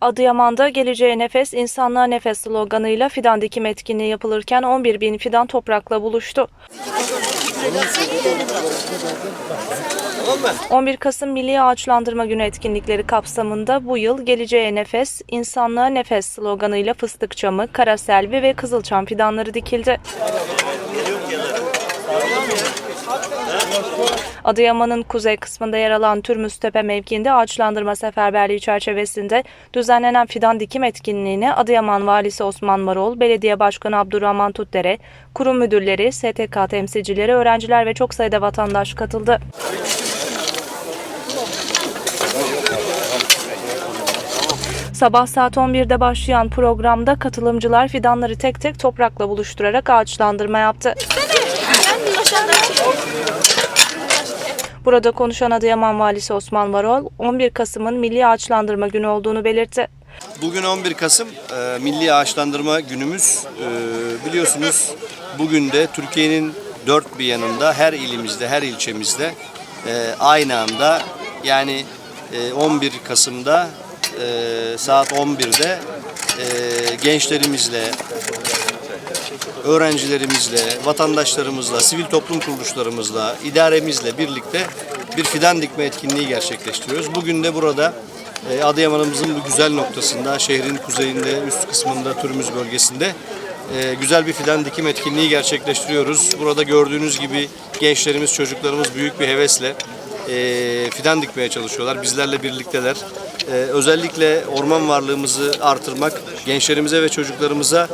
Adıyaman'da Geleceğe Nefes, İnsanlığa Nefes sloganıyla fidan dikim etkinliği yapılırken 11 bin fidan toprakla buluştu. 11 Kasım Milli Ağaçlandırma Günü etkinlikleri kapsamında bu yıl Geleceğe Nefes, İnsanlığa Nefes sloganıyla fıstık çamı, karaselvi ve kızılçam fidanları dikildi. Adıyaman'ın kuzey kısmında yer alan Türmüztepe mevkiinde ağaçlandırma seferberliği çerçevesinde düzenlenen fidan dikim etkinliğine Adıyaman Valisi Osman Marol, Belediye Başkanı Abdurrahman Tutdere, kurum müdürleri, STK temsilcileri, öğrenciler ve çok sayıda vatandaş katıldı. Sabah saat 11'de başlayan programda katılımcılar fidanları tek tek toprakla buluşturarak ağaçlandırma yaptı. Burada konuşan Adıyaman Valisi Osman Varol, 11 Kasım'ın Milli Ağaçlandırma Günü olduğunu belirtti. Bugün 11 Kasım e, Milli Ağaçlandırma Günümüz. E, biliyorsunuz bugün de Türkiye'nin dört bir yanında her ilimizde, her ilçemizde e, aynı anda yani e, 11 Kasım'da e, saat 11'de e, gençlerimizle, öğrencilerimizle, vatandaşlarımızla, sivil toplum kuruluşlarımızla, idaremizle birlikte bir fidan dikme etkinliği gerçekleştiriyoruz. Bugün de burada e, Adıyaman'ımızın bu güzel noktasında, şehrin kuzeyinde, üst kısmında, Türümüz bölgesinde e, güzel bir fidan dikim etkinliği gerçekleştiriyoruz. Burada gördüğünüz gibi gençlerimiz, çocuklarımız büyük bir hevesle e, fidan dikmeye çalışıyorlar. Bizlerle birlikteler. E, özellikle orman varlığımızı artırmak, gençlerimize ve çocuklarımıza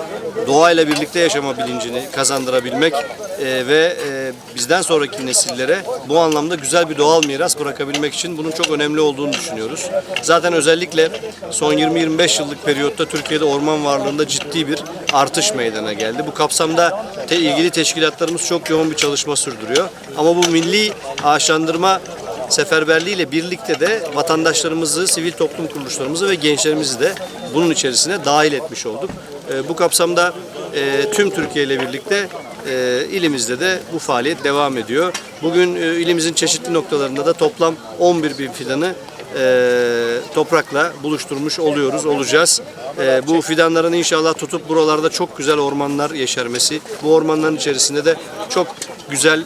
doğayla birlikte yaşama bilincini kazandırabilmek e, ve e, bizden sonraki nesillere bu anlamda güzel bir doğal miras bırakabilmek için bunun çok önemli olduğunu düşünüyoruz. Zaten özellikle son 20-25 yıllık periyotta Türkiye'de orman varlığında ciddi bir artış meydana geldi. Bu kapsamda te ilgili teşkilatlarımız çok yoğun bir çalışma sürdürüyor. Ama bu milli ağaçlandırma seferberliğiyle birlikte de vatandaşlarımızı, sivil toplum kuruluşlarımızı ve gençlerimizi de bunun içerisine dahil etmiş olduk. E, Bu kapsamda e, tüm Türkiye ile birlikte e, ilimizde de bu faaliyet devam ediyor. Bugün e, ilimizin çeşitli noktalarında da toplam 11 bin fidanı toprakla buluşturmuş oluyoruz, olacağız. Bu fidanların inşallah tutup buralarda çok güzel ormanlar yeşermesi, bu ormanların içerisinde de çok güzel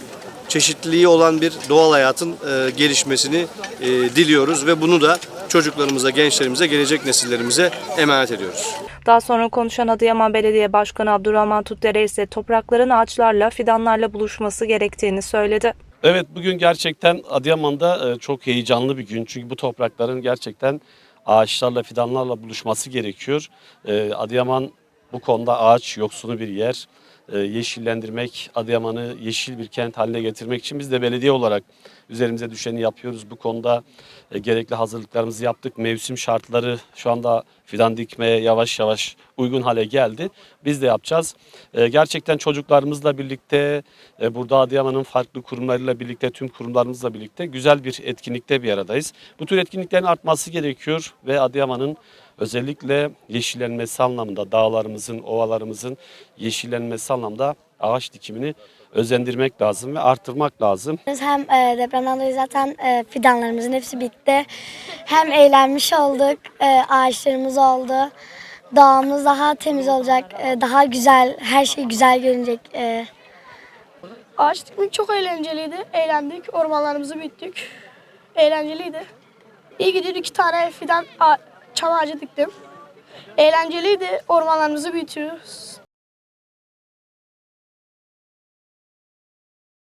çeşitliliği olan bir doğal hayatın e, gelişmesini e, diliyoruz ve bunu da çocuklarımıza, gençlerimize, gelecek nesillerimize emanet ediyoruz. Daha sonra konuşan Adıyaman Belediye Başkanı Abdurrahman Tutdere ise toprakların ağaçlarla, fidanlarla buluşması gerektiğini söyledi. Evet bugün gerçekten Adıyaman'da e, çok heyecanlı bir gün. Çünkü bu toprakların gerçekten ağaçlarla, fidanlarla buluşması gerekiyor. E, Adıyaman bu konuda ağaç yoksunu bir yer. E, Yeşillendirmek, Adıyaman'ı yeşil bir kent haline getirmek için biz de belediye olarak üzerimize düşeni yapıyoruz. Bu konuda e, gerekli hazırlıklarımızı yaptık. Mevsim şartları şu anda fidan dikmeye yavaş yavaş uygun hale geldi. Biz de yapacağız. E, Gerçekten çocuklarımızla birlikte, burada Adıyaman'ın farklı kurumlarıyla birlikte, tüm kurumlarımızla birlikte güzel bir etkinlikte bir aradayız. Bu tür etkinliklerin artması gerekiyor ve Adıyaman'ın özellikle yeşillenmesi anlamında dağlarımızın, ovalarımızın yeşillenmesi anlamda ağaç dikimini özendirmek lazım ve artırmak lazım. Biz Hem e, depremden dolayı zaten e, fidanlarımızın hepsi bitti. Hem eğlenmiş olduk, e, ağaçlarımız oldu. Doğamız daha temiz olacak, e, daha güzel, her şey güzel görünecek. E, Ağaç dikmek çok eğlenceliydi. Eğlendik, ormanlarımızı büyüttük. Eğlenceliydi. İyi gidiyor iki tane fidan çam ağacı diktim. Eğlenceliydi, ormanlarımızı büyütüyoruz.